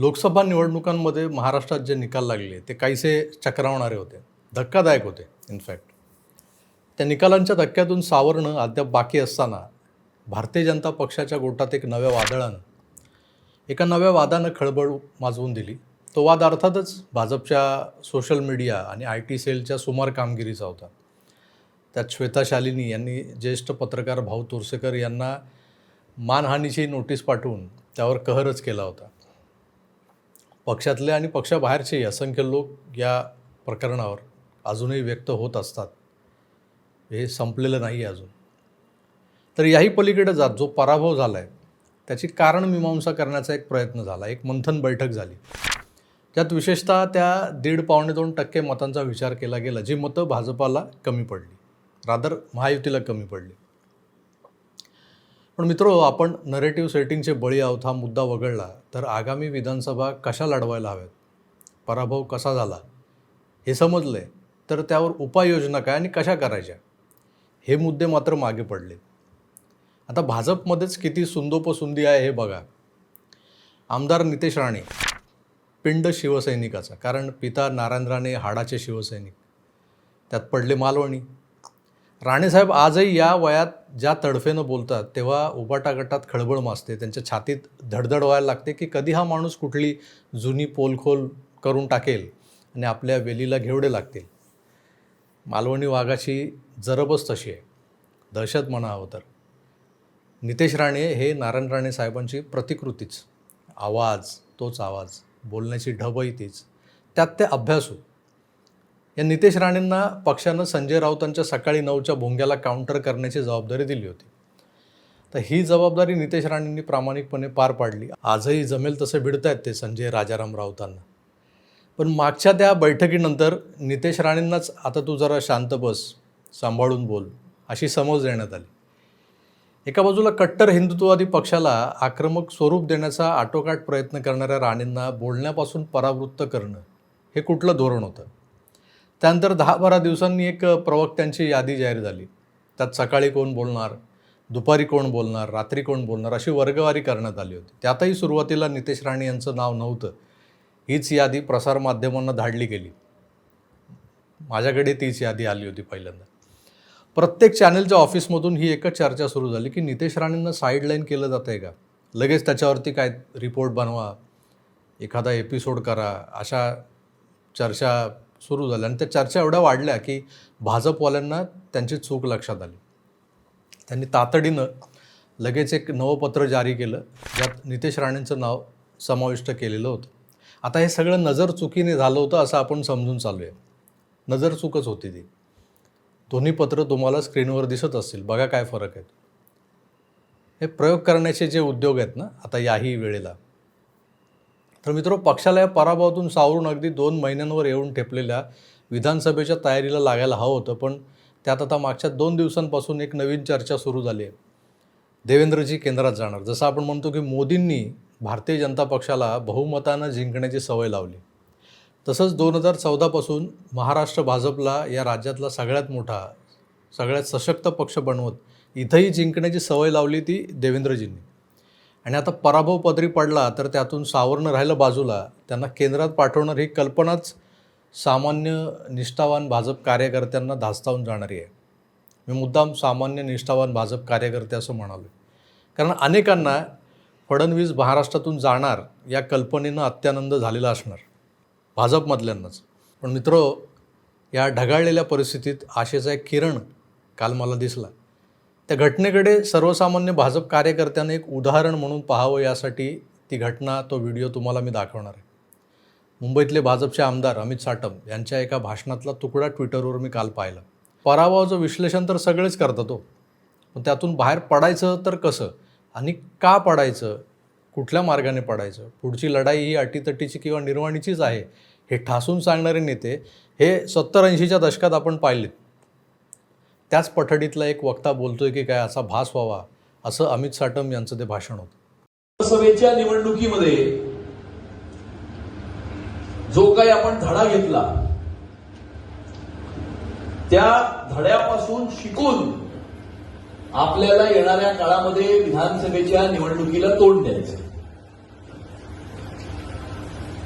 लोकसभा निवडणुकांमध्ये महाराष्ट्रात जे निकाल लागले ते काहीसे चक्रावणारे होते. धक्कादायक होते इनफॅक्ट त्या निकालांच्या धक्क्यातून सावरणं अद्याप बाकी असताना भारतीय जनता पक्षाच्या गोटात एक नव्या वादळानं एका नव्या वादानं खळबळ माजवून दिली. तो वाद अर्थातच भाजपच्या सोशल मीडिया आणि आय टी सेलच्या सुमार कामगिरीचा होता. त्यात श्वेता शालिनी यांनी ज्येष्ठ पत्रकार भाऊ तोरसेकर यांना मानहानीची नोटीस पाठवून त्यावर कहरच केला होता. पक्षातले आणि पक्षाबाहेरचेही असंख्य लोक या प्रकरणावर अजूनही व्यक्त होत असतात. हे संपलेलं नाही आहे अजून. तर याही पलीकडे जात जो पराभव झाला आहे त्याची कारणमीमांसा करण्याचा एक प्रयत्न झाला एक मंथन बैठक झाली. त्यात विशेषतः त्या दीड पावणे दोन टक्के मतांचा विचार केला गेला जी मतं भाजपाला कमी पडली. रादर महायुतीला कमी पडली. पण मित्रो आपण नरेटिव्ह सेटिंगचे बळी आहोत हा मुद्दा वगळला तर आगामी विधानसभा कशा लढवायला हव्यात? पराभव कसा झाला? हे समजले तर त्यावर उपाययोजना काय आणि कशा करायच्या? हे मुद्दे मात्र मागे पडले आता भाजपमध्येच किती सुंदोपसुंदी आहे हे बघा. आमदार नितेश राणे पिंड शिवसैनिकाचा कारण पिता नारायण राणे हाडाचे शिवसैनिक. त्यात पडले मालवणी. राणेसाहेब आजही या वयात ज्या तडफेनं बोलतात तेव्हा उबाटा गटात खळबळ माजते त्यांच्या छातीत धडधड व्हायला लागते की कधी हा माणूस कुठली जुनी पोलखोल करून टाकेल आणि आपल्या वेलीला घेवडे लागतील. मालवणी वाघाची जरबच तशी आहे. दहशत म्हणावं तर. नितेश राणे हे नारायण राणे साहेबांची प्रतिकृतीच. आवाज तोच आवाज. बोलण्याची ढबही तीच. त्यात ते अभ्यासू. या नितेश राणेंना पक्षानं संजय राऊतांच्या सकाळी नऊच्या भोंग्याला काउंटर करण्याची जबाबदारी दिली होती. तर ही जबाबदारी नितेश राणेंनी प्रामाणिकपणे पार पाडली. आजही जमेल तसे भिडतायत ते संजय राजाराम राऊतांना. पण मागच्या त्या बैठकीनंतर नितेश राणेंनाच आता तू जरा शांत बस सांभाळून बोल अशी समज देण्यात आली. एका बाजूला कट्टर हिंदुत्ववादी पक्षाला आक्रमक स्वरूप देण्याचा आटोकाट प्रयत्न करणाऱ्या राणेंना बोलण्यापासून परावृत्त करणं हे कुठलं धोरण होतं? त्यानंतर दहा बारा दिवसांनी एक प्रवक्त्यांची यादी जाहीर झाली. त्यात सकाळी कोण बोलणार दुपारी कोण बोलणार रात्री कोण बोलणार अशी वर्गवारी करण्यात आली होती. त्यातही सुरुवातीला नितेश राणे यांचं नाव नव्हतं. हीच यादी प्रसारमाध्यमांना धाडली गेली. माझ्याकडे तीच यादी आली होती पहिल्यांदा. प्रत्येक चॅनलच्या ऑफिसमधून ही एकच चर्चा सुरू झाली की नितेश राणेंना साईडलाईन केलं जातं आहे का? लगेच त्याच्यावरती काय रिपोर्ट बनवा एखादा एपिसोड करा अशा चर्चा सुरू झाल्या आणि त्या चर्चा एवढ्या वाढल्या की भाजपवाल्यांना त्यांची चूक लक्षात आली. त्यांनी तातडीनं लगेच एक नवं पत्र जारी केलं. ज्यात नितेश राणेंचं नाव समाविष्ट केलेलं होतं. आता हे सगळं नजर चुकीने झालं होतं असं आपण समजून चालू आहे नजर चूकच होती ती. दोन्ही पत्र तुम्हाला स्क्रीनवर दिसत असतील. बघा काय फरक आहे हे प्रयोग करण्याचे जे उद्योग आहेत ना आता याही वेळेला तर मित्र पक्षाला या पराभवातून सावरून अगदी दोन महिन्यांवर येऊन ठेपलेल्या विधानसभेच्या तयारीला लागायला हवं होतं पण त्यात आता मागच्या दोन दिवसांपासून एक नवीन चर्चा सुरू झाली आहे. देवेंद्रजी केंद्रात जाणार. जसं आपण म्हणतो की मोदींनी भारतीय जनता पक्षाला बहुमतानं जिंकण्याची सवय लावली. तसंच दोन हजार चौदापासून महाराष्ट्र भाजपला या राज्यातला सगळ्यात मोठा सगळ्यात सशक्त पक्ष बनवत इथंही जिंकण्याची सवय लावली ती देवेंद्रजींनी. आणि आता पराभव पदरी पडला तर त्यातून सावरणं राहिलं बाजूला. त्यांना केंद्रात पाठवणार ही कल्पनाच सामान्य निष्ठावान भाजप कार्यकर्त्यांना धास्तावून जाणारी आहे. मी मुद्दाम सामान्य निष्ठावान भाजप कार्यकर्ते असं म्हणालो. कारण अनेकांना फडणवीस महाराष्ट्रातून जाणार या कल्पनेनं अत्यानंद झालेला असणार. भाजपमधल्यांनाच. पण मित्र या ढगाळलेल्या परिस्थितीत आशेचा एक किरण काल मला दिसला. त्या घटनेकडे सर्वसामान्य भाजप कार्यकर्त्याने एक उदाहरण म्हणून पाहावं यासाठी ती घटना तो व्हिडिओ तुम्हाला मी दाखवणार आहे. मुंबईतले भाजपचे आमदार अमित साटम यांच्या एका भाषणातला तुकडा ट्विटरवर मी काल पाहिला. पराभवाचं विश्लेषण तर सगळेच करतात हो. पण त्यातून बाहेर पडायचं तर कसं? आणि का पडायचं? कुठल्या मार्गाने पडायचं? पुढची लढाई ही अटीतटीची किंवा निर्वाणीचीच आहे हे ठासून सांगणारे नेते हे सत्तर ऐंशीच्या दशकात आपण पाहिलेत. त्याच पठडीतला एक वक्ता बोलतोय की काय असा भास व्हावा असं अमित साटम यांचं ते भाषण होतं. लोकसभेच्या निवडणुकीमध्ये जो काही आपण धडा घेतला त्या धड्यापासून शिकून आपल्याला येणाऱ्या काळामध्ये विधानसभेच्या निवडणुकीला तोंड द्यायचं.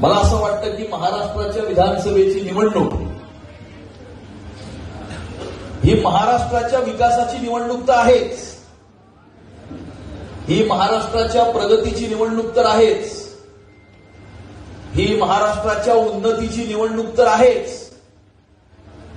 मला असं वाटतं की महाराष्ट्राच्या विधानसभेची निवडणूक ही महाराष्ट्राच्या विकासाची निवडणूक तर आहेच. ही महाराष्ट्राच्या प्रगतीची निवडणूक तर आहेच. ही महाराष्ट्राच्या उन्नतीची निवडणूक तर आहेच.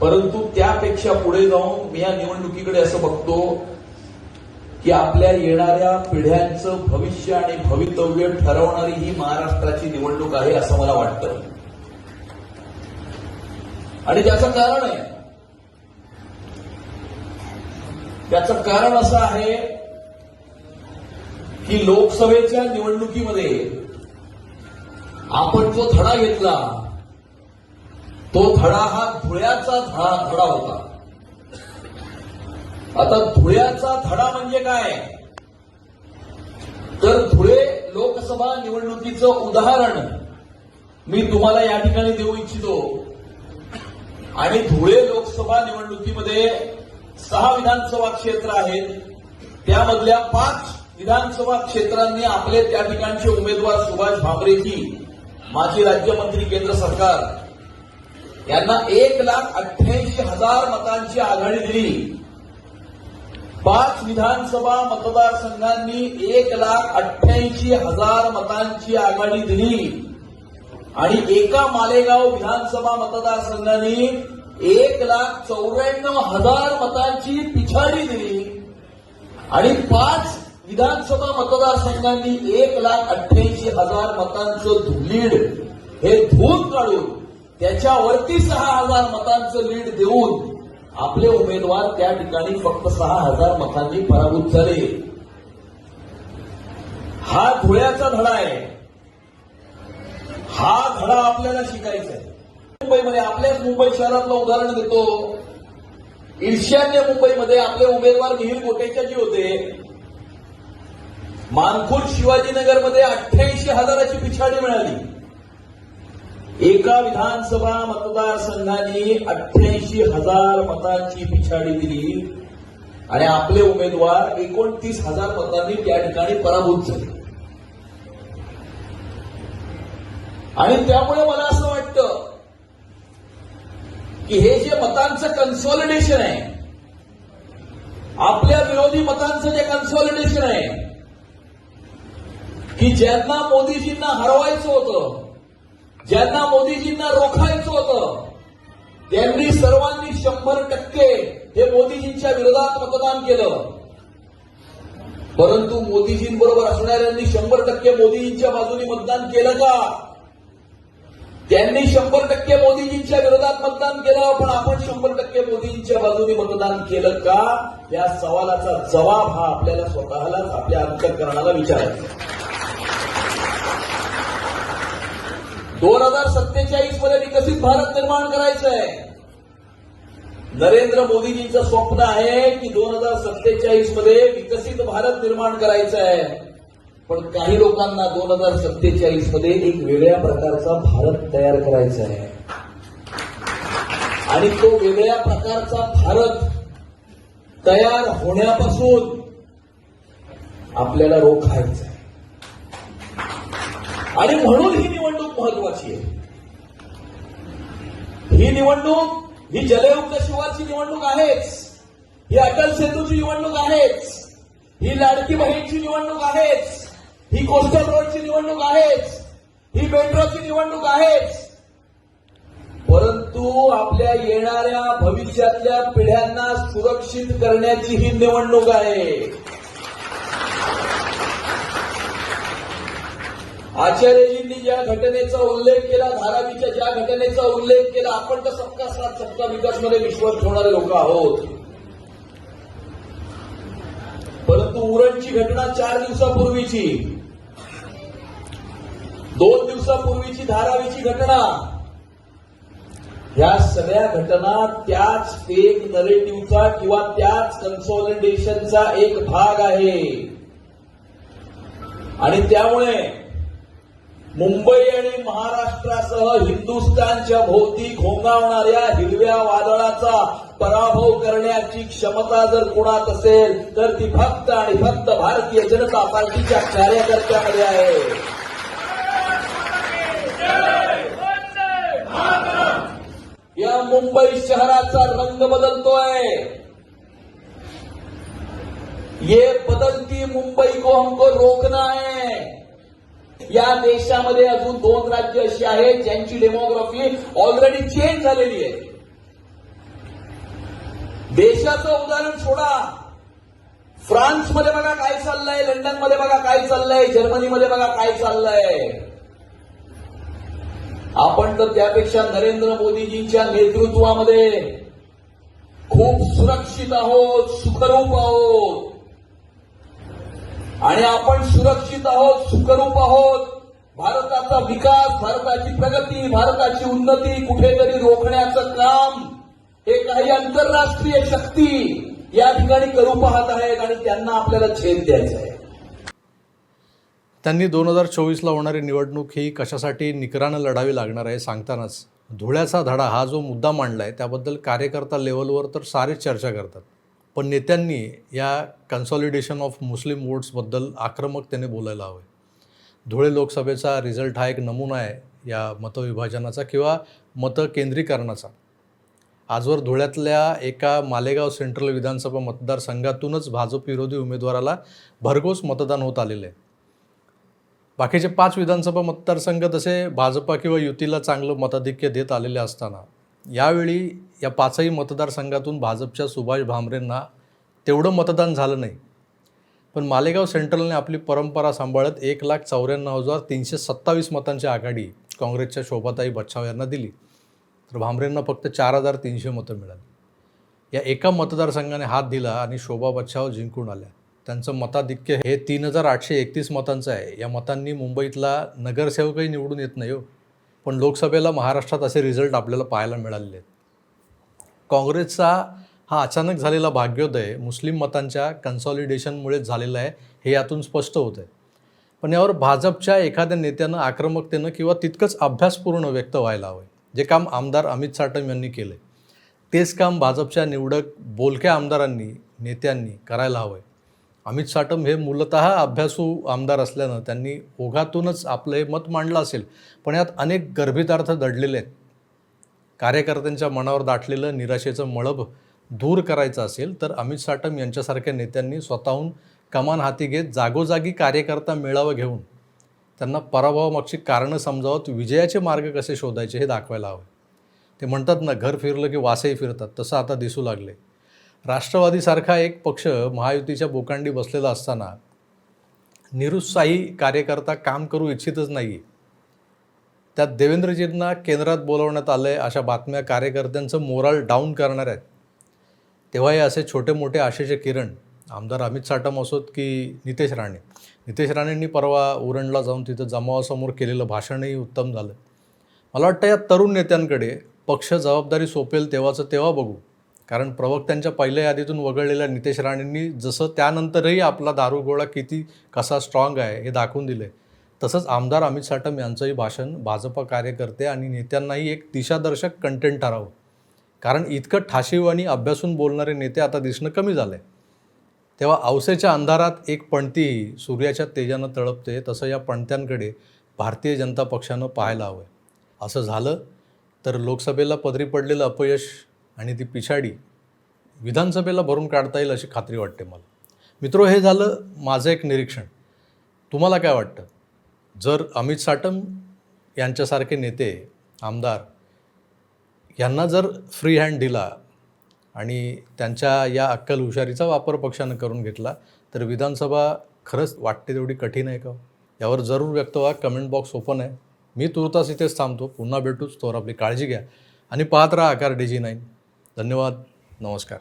परंतु त्यापेक्षा पुढे जाऊन मी या निवडणुकीकडे असं बघतो की आपल्या येणाऱ्या पिढ्यांचं भविष्य आणि भवितव्य ठरवणारी ही महाराष्ट्राची निवडणूक आहे असं मला वाटतं. आणि त्याचं कारण आहे त्याचं कारण असं आहे की लोकसभेच्या निवडणुकीमध्ये आपण जो धडा घेतला तो धडा हा धुळ्याचा धडा धडा होता. आता धुळ्याचा धडा म्हणजे काय? तर धुळे लोकसभा निवडणुकीचं उदाहरण मी तुम्हाला या ठिकाणी देऊ इच्छितो. आणि धुळे लोकसभा निवडणुकीमध्ये सहा विधानसभा क्षेत्र आहेत. त्यामधल्या पाच विधानसभा क्षेत्रांनी आपले त्या ठिकाणचे उमेदवार सुभाष भामरेजी माजी राज्यमंत्री केंद्र सरकार यांना एक लाख अठ्ठ्याऐंशी हजार मतांची आघाडी दिली. पाच विधानसभा मतदारसंघांनी एक लाख अठ्ठ्याऐंशी हजार मतांची आघाडी दिली. आणि एका मालेगाव विधानसभा मतदारसंघांनी एक लाख चौऱ्याण्णव हजार मतांची पिछाडी दिली. आणि पाच विधानसभा मतदारसंघांनी एक लाख अठ्ठ्याऐंशी हजार मतांचं लीड हे धून काढून त्याच्यावरती सहा हजार मतांचं लीड देऊन आपले उमेदवार त्या ठिकाणी फक्त सहा हजार मतांनी पराभूत झाले. हा धुळ्याचा धडा आहे. हा धडा आपल्याला शिकायचा आहे. मुंबईमध्ये आपल्याच मुंबई शहरातलं उदाहरण देतो. ईर्ष्यान्य मुंबईमध्ये आपले उमेदवार मिहिर गोटेचाजी होते मानखुर्द शिवाजीनगरमध्ये अठ्ठ्याऐंशी हजाराची पिछाडी मिळाली. एका विधानसभा मतदारसंघाने अठ्ठ्याऐंशी हजार मतांची पिछाडी दिली आणि आपले उमेदवार एकोणतीस हजार मतांनी त्या ठिकाणी पराभूत झाले. आणि त्यामुळे मला की हे जे मतांचं कन्सॉलिडेशन आहे आपल्या विरोधी मतांचं जे कन्सॉलिडेशन आहे की ज्यांना मोदीजींना हरवायचं होतं ज्यांना मोदीजींना रोखायचं होतं त्यांनी सर्वांनी शंभर टक्के हे मोदीजींच्या विरोधात मतदान केलं. परंतु मोदीजींबरोबर असणाऱ्यांनी शंभर टक्के मोदीजींच्या बाजूने मतदान केलं का? त्यांनी शंभर टक्के मोदीजींच्या विरोधात मतदान केलं पण आपण शंभर टक्के मोदीजींच्या बाजूने मतदान केलं का? या सवालाचा जबाब हा आपल्याला स्वतःलाच आपल्या अंतकरणाला विचारायचा दोन हजार सत्तेचाळीसमध्ये विकसित भारत निर्माण करायचं आहे नरेंद्र मोदीजींचं स्वप्न आहे की दोन हजार सत्तेचाळीसमध्ये विकसित भारत निर्माण करायचं आहे पण काही लोकांना दोन हजार सत्तेचाळीसमध्ये एक वेगळ्या प्रकारचा भारत तयार करायचा आहे. आणि तो वेगळ्या प्रकारचा भारत तयार होण्यापासून आपल्याला रोखायचा आहे. आणि म्हणून ही निवडणूक महत्वाची आहे. ही निवडणूक ही जलयुक्त शिवाची निवडणूक आहेच. ही अटल सेतूची निवडणूक आहेच. ही लाडकी बहीणची निवडणूक आहेच. ही कोस्टल रोडची निवडणूक आहेच. ही मेट्रोची निवडणूक आहेच. परंतु आपल्या येणाऱ्या भविष्यातल्या पिढ्यांना सुरक्षित करण्याची ही निवडणूक आहे. आचार्यजींनी ज्या घटनेचा उल्लेख केला धारावीच्या ज्या घटनेचा उल्लेख केला आपण तर सबका साथ सबका विकासमध्ये विश्वास ठेवणारे लोक आहोत. परंतु उरणची घटना चार दिवसापूर्वीची. दोन दिवसापूर्वीची धारावीची घटना. ह्या सगळ्या घटना त्याच फेक नरेटिव्हचा किंवा त्याच कन्सॉलिडेशनचा एक भाग आहे. आणि त्यामुळे मुंबई आणि महाराष्ट्रासह हिंदुस्थानच्या भोवती घोंगावणाऱ्या हिरव्या वादळाचा पराभव करण्याची क्षमता जर कुणात असेल तर ती फक्त आणि फक्त भारतीय जनता पार्टीच्या कार्यकर्त्यामध्ये आहे. मुंबई शहराचा रंग बदलतोय. ये बदलती मुंबई को हमको रोकना है. या देशामध्ये अजून दोन राज्य अशी आहेत ज्यांची डेमोग्राफी ऑलरेडी चेंज झालेली आहे. देशाचं उदाहरण सोडा. फ्रान्समध्ये बघा काय चाललंय लंडनमध्ये बघा काय चाललंय जर्मनीमध्ये बघा काय चाललंय. आपण तर त्यापेक्षा नरेंद्र मोदीजींच्या नेतृत्वामध्ये खूप सुरक्षित आहोत सुखरूप आहोत. आणि आपण सुरक्षित आहोत सुखरूप आहोत. भारताचा विकास भारताची प्रगती भारताची उन्नती कुठेतरी रोखण्याचं काम हे काही आंतरराष्ट्रीय शक्ती या ठिकाणी करू पाहत आहेत आणि त्यांना आपल्याला छेद द्यायचा आहे. त्यांनी दोन हजार चोवीसला होणारी निवडणूक ही कशासाठी निकरानं लढावी लागणार आहे सांगतानाच धुळ्याचा धडा हा जो मुद्दा मांडला आहे त्याबद्दल कार्यकर्ता लेवलवर तर सारेच चर्चा करतात. पण नेत्यांनी या कन्सॉलिडेशन ऑफ मुस्लिम वोट्सबद्दल त्याने बोलायला हवं धुळे लोकसभेचा रिझल्ट हा एक नमुना आहे या मतविभाजनाचा किंवा मतकेंद्रीकरणाचा. आजवर धुळ्यातल्या एका मालेगाव सेंट्रल विधानसभा मतदारसंघातूनच भाजप विरोधी उमेदवाराला भरघोस मतदान होत आलेलं आहे. बाकीचे पाच विधानसभा मतदारसंघ तसे भाजपा किंवा युतीला चांगलं मताधिक्य देत आलेले असताना यावेळी या पाचही मतदारसंघातून भाजपच्या सुभाष भामरेंना तेवढं मतदान झालं नाही. पण मालेगाव सेंट्रलने आपली परंपरा सांभाळत एक लाख चौऱ्याण्णव हजार तीनशे सत्तावीस मतांची आघाडी काँग्रेसच्या शोभाताई बच्छाव यांना दिली. तर भामरेंना फक्त चार हजार तीनशे मतं मिळाली. या एका मतदारसंघाने हात दिला आणि शोभा बच्छाव जिंकून आल्या. त्यांचं मताधिक्य हे तीन हजार आठशे एकतीस मतांचं आहे. या मतांनी मुंबईतला नगरसेवकही निवडून येत नाही हो. पण लोकसभेला महाराष्ट्रात असे रिझल्ट आपल्याला पाहायला मिळालेले आहेत. काँग्रेसचा हा अचानक झालेला भाग्योदय मुस्लिम मतांच्या कन्सॉलिडेशनमुळे झालेला आहे हे यातून स्पष्ट होतं आहे पण यावर भाजपच्या एखाद्या नेत्यानं आक्रमकतेनं किंवा तितकंच अभ्यासपूर्ण व्यक्त व्हायला हवं जे काम आमदार अमित साटम यांनी केलं तेच काम भाजपच्या निवडक बोलक्या आमदारांनी नेत्यांनी करायला हवं आहे अमित साटम हे मूलतः अभ्यासू आमदार असल्यानं त्यांनी ओघातूनच आपलं हे मत मांडलं असेल. पण यात अनेक गर्भितार्थ दडलेले आहेत. कार्यकर्त्यांच्या मनावर दाटलेलं निराशेचं मळब दूर करायचं असेल तर अमित साटम यांच्यासारख्या नेत्यांनी स्वतःहून कमान हाती घेत जागोजागी कार्यकर्ता मेळावं घेऊन त्यांना पराभवामागची कारणं समजावत विजयाचे मार्ग कसे शोधायचे हे दाखवायला हवं. ते म्हणतात ना घर फिरलं की वासही फिरतात तसं आता दिसू लागले. राष्ट्रवादीसारखा एक पक्ष महायुतीच्या बोकांडी बसलेला असताना निरुत्साही कार्यकर्ता काम करू इच्छितच नाही त्यात देवेंद्रजींना केंद्रात बोलवण्यात आलं आहे अशा बातम्या कार्यकर्त्यांचं मोराल डाऊन करणार आहेत. तेव्हा हे असे छोटे मोठे आशेचे किरण आमदार अमित साटम असोत की नितेश राणे. नितेश राणेंनी परवा उरणला जाऊन तिथं जमावासमोर केलेलं भाषणही उत्तम झालं. मला वाटतं या तरुण नेत्यांकडे पक्ष जबाबदारी सोपेल तेव्हाचं तेव्हा बघू. कारण प्रवक्त्यांच्या पहिल्या यादीतून वगळलेल्या नितेश राणेंनी जसं त्यानंतरही आपला दारुगोळा किती कसा स्ट्रॉंग आहे हे दाखवून दिलं. आहे तसंच आमदार अमित साटम यांचंही भाषण भाजपा कार्यकर्ते आणि नेत्यांनाही एक दिशादर्शक कंटेंट ठरावं. कारण इतकं ठाशीव आणि अभ्यासून बोलणारे नेते आता दिसणं कमी झालं आहे तेव्हा अवसेच्या अंधारात एक पणतीही सूर्याच्या तेजानं तळपते तसं या पणत्यांकडे भारतीय जनता पक्षानं पाहायला हवं आहे असं झालं तर लोकसभेला पदरी पडलेलं अपयश आणि ती पिछाडी विधानसभेला भरून काढता येईल अशी खात्री वाटते मला. मित्रो हे झालं माझं एक निरीक्षण. तुम्हाला काय वाटतं? जर अमित साटम यांच्यासारखे नेते आमदार यांना जर फ्री हँड दिला आणि त्यांच्या या अक्कल हुशारीचा वापर पक्षानं करून घेतला तर विधानसभा खरंच वाटते तेवढी कठीण आहे का? यावर जरूर व्यक्त व्हा. कमेंट बॉक्स ओपन आहे. मी तुर्तास इथेच थांबतो. पुन्हा भेटूच. तोवर आपली काळजी घ्या. आणि पाहत राहा आकार डी जी नाईन धन्यवाद नमस्कार.